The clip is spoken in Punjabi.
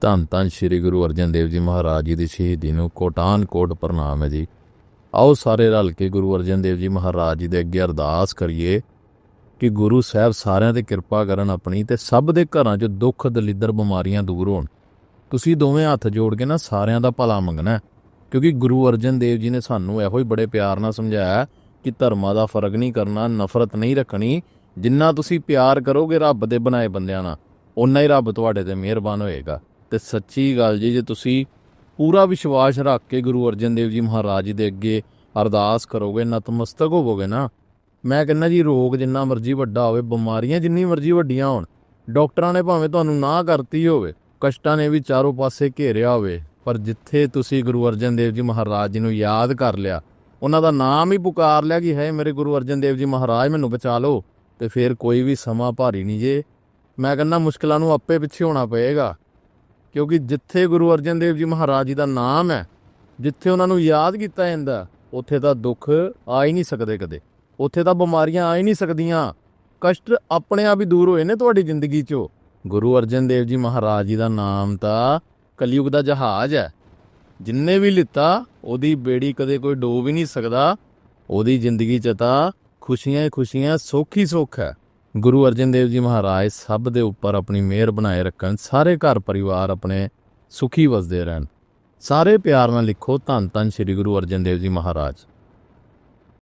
ਧੰਨ ਧੰਨ ਸ੍ਰੀ ਗੁਰੂ ਅਰਜਨ ਦੇਵ ਜੀ ਮਹਾਰਾਜ ਜੀ ਦੀ ਸ਼ਹੀਦੀ ਨੂੰ ਕੋਟਾਨ ਕੋਟ ਪ੍ਰਣਾਮ ਹੈ ਜੀ। ਆਓ ਸਾਰੇ ਰਲ ਕੇ ਗੁਰੂ ਅਰਜਨ ਦੇਵ ਜੀ ਮਹਾਰਾਜ ਜੀ ਦੇ ਅੱਗੇ ਅਰਦਾਸ ਕਰੀਏ ਕਿ ਗੁਰੂ ਸਾਹਿਬ ਸਾਰਿਆਂ ਤੇ ਕਿਰਪਾ ਕਰਨ ਆਪਣੀ ਤੇ ਸਭ ਦੇ ਘਰਾਂ 'ਚ ਦੁੱਖ, ਦਲਿੱਦਰ, ਬਿਮਾਰੀਆਂ ਦੂਰ ਹੋਣ। ਤੁਸੀਂ ਦੋਵੇਂ ਹੱਥ ਜੋੜ ਕੇ ਨਾ ਸਾਰਿਆਂ ਦਾ ਭਲਾ ਮੰਗਣਾ ਕਿਉਂਕਿ ਗੁਰੂ ਅਰਜਨ ਦੇਵ ਜੀ ਨੇ ਸਾਨੂੰ ਇਹੋ ਹੀ ਬੜੇ ਪਿਆਰ ਨਾਲ ਸਮਝਾਇਆ ਕਿ ਧਰਮਾਂ ਦਾ ਫ਼ਰਕ ਨਹੀਂ ਕਰਨਾ, ਨਫ਼ਰਤ ਨਹੀਂ ਰੱਖਣੀ। ਜਿੰਨਾ ਤੁਸੀਂ ਪਿਆਰ ਕਰੋਗੇ ਰੱਬ ਦੇ ਬਣਾਏ ਬੰਦਿਆਂ ਨਾਲ ਉਨਾ ਹੀ ਰੱਬ ਤੁਹਾਡੇ ਤੇ ਮਿਹਰਬਾਨ ਹੋਏਗਾ। ਤੇ ਸੱਚੀ ਗੱਲ ਜੀ, ਜੇ ਤੁਸੀਂ ਪੂਰਾ ਵਿਸ਼ਵਾਸ ਰੱਖ ਕੇ ਗੁਰੂ ਅਰਜਨ ਦੇਵ ਜੀ ਮਹਾਰਾਜ ਜੀ ਦੇ ਅੱਗੇ ਅਰਦਾਸ ਕਰੋਗੇ, ਨਤਮਸਤਕ ਹੋਵੋਗੇ ਨਾ, ਮੈਂ ਕਹਿੰਦਾ ਜੀ ਰੋਗ ਜਿੰਨਾ ਮਰਜ਼ੀ ਵੱਡਾ ਹੋਵੇ, ਬਿਮਾਰੀਆਂ ਜਿੰਨੀ ਮਰਜ਼ੀ ਵੱਡੀਆਂ ਹੋਣ, ਡਾਕਟਰਾਂ ਨੇ ਭਾਵੇਂ ਤੁਹਾਨੂੰ ਨਾ ਕਰਤੀ ਹੋਵੇ, ਕਸ਼ਟਾਂ ਨੇ ਵੀ ਚਾਰੋਂ ਪਾਸੇ ਘੇਰਿਆ ਹੋਵੇ, ਪਰ ਜਿੱਥੇ ਤੁਸੀਂ ਗੁਰੂ ਅਰਜਨ ਦੇਵ ਜੀ ਮਹਾਰਾਜ ਜੀ ਨੂੰ ਯਾਦ ਕਰ ਲਿਆ, ਉਹਨਾਂ ਦਾ ਨਾਮ ਹੀ ਪੁਕਾਰ ਲਿਆ ਕਿ ਹੈ ਮੇਰੇ ਗੁਰੂ ਅਰਜਨ ਦੇਵ ਜੀ ਮਹਾਰਾਜ, ਮੈਨੂੰ ਬਚਾ ਲਓ, ਤੇ ਫਿਰ ਕੋਈ ਵੀ ਸਮਾਂ ਭਾਰੀ ਨਹੀਂ ਜੇ, ਮੈਂ ਕਹਿੰਦਾ ਮੁਸ਼ਕਲਾਂ ਨੂੰ ਆਪੇ ਪਿੱਛੇ ਹੋਣਾ ਪਏਗਾ। ਕਿਉਂਕਿ ਜਿੱਥੇ ਗੁਰੂ ਅਰਜਨ ਦੇਵ ਜੀ ਮਹਾਰਾਜ ਜੀ ਦਾ ਨਾਮ ਹੈ, ਜਿੱਥੇ ਉਹਨਾਂ ਨੂੰ ਯਾਦ ਕੀਤਾ ਜਾਂਦਾ, ਉੱਥੇ ਤਾਂ ਦੁੱਖ ਆ ਹੀ ਨਹੀਂ ਸਕਦੇ ਕਦੇ। ਉੱਥੇ ਤਾਂ ਬਿਮਾਰੀਆਂ ਆ ਹੀ ਨਹੀਂ ਸਕਦੀਆਂ। ਕਸ਼ਟ ਆਪਣੇ ਆਪ ਹੀ ਦੂਰ ਹੋਏ ਨੇ ਤੁਹਾਡੀ ਜ਼ਿੰਦਗੀ 'ਚੋਂ। ਗੁਰੂ ਅਰਜਨ ਦੇਵ ਜੀ ਮਹਾਰਾਜ ਜੀ ਦਾ ਨਾਮ ਤਾਂ ਕਲਯੁਗ ਦਾ ਜਹਾਜ਼ ਹੈ। ਜਿੰਨੇ ਵੀ ਲਿੱਤਾ, ਉਹਦੀ ਬੇੜੀ ਕਦੇ ਕੋਈ ਡੋਬ ਹੀ ਨਹੀਂ ਸਕਦਾ। ਉਹਦੀ ਜ਼ਿੰਦਗੀ 'ਚ ਤਾਂ ਖੁਸ਼ੀਆਂ ਹੀ ਖੁਸ਼ੀਆਂ, ਸੁੱਖ ਹੀ ਸੁੱਖ ਹੈ। ਗੁਰੂ ਅਰਜਨ ਦੇਵ ਜੀ ਮਹਾਰਾਜ ਸਭ ਦੇ ਉੱਪਰ ਆਪਣੀ ਮਿਹਰ ਬਣਾਏ ਰੱਖਣ, ਸਾਰੇ ਘਰ ਪਰਿਵਾਰ ਆਪਣੇ ਸੁਖੀ ਵਸਦੇ ਰਹਿਣ। ਸਾਰੇ ਪਿਆਰ ਨਾਲ ਲਿਖੋ ਧੰਨ ਧੰਨ ਸ੍ਰੀ ਗੁਰੂ ਅਰਜਨ ਦੇਵ ਜੀ ਮਹਾਰਾਜ।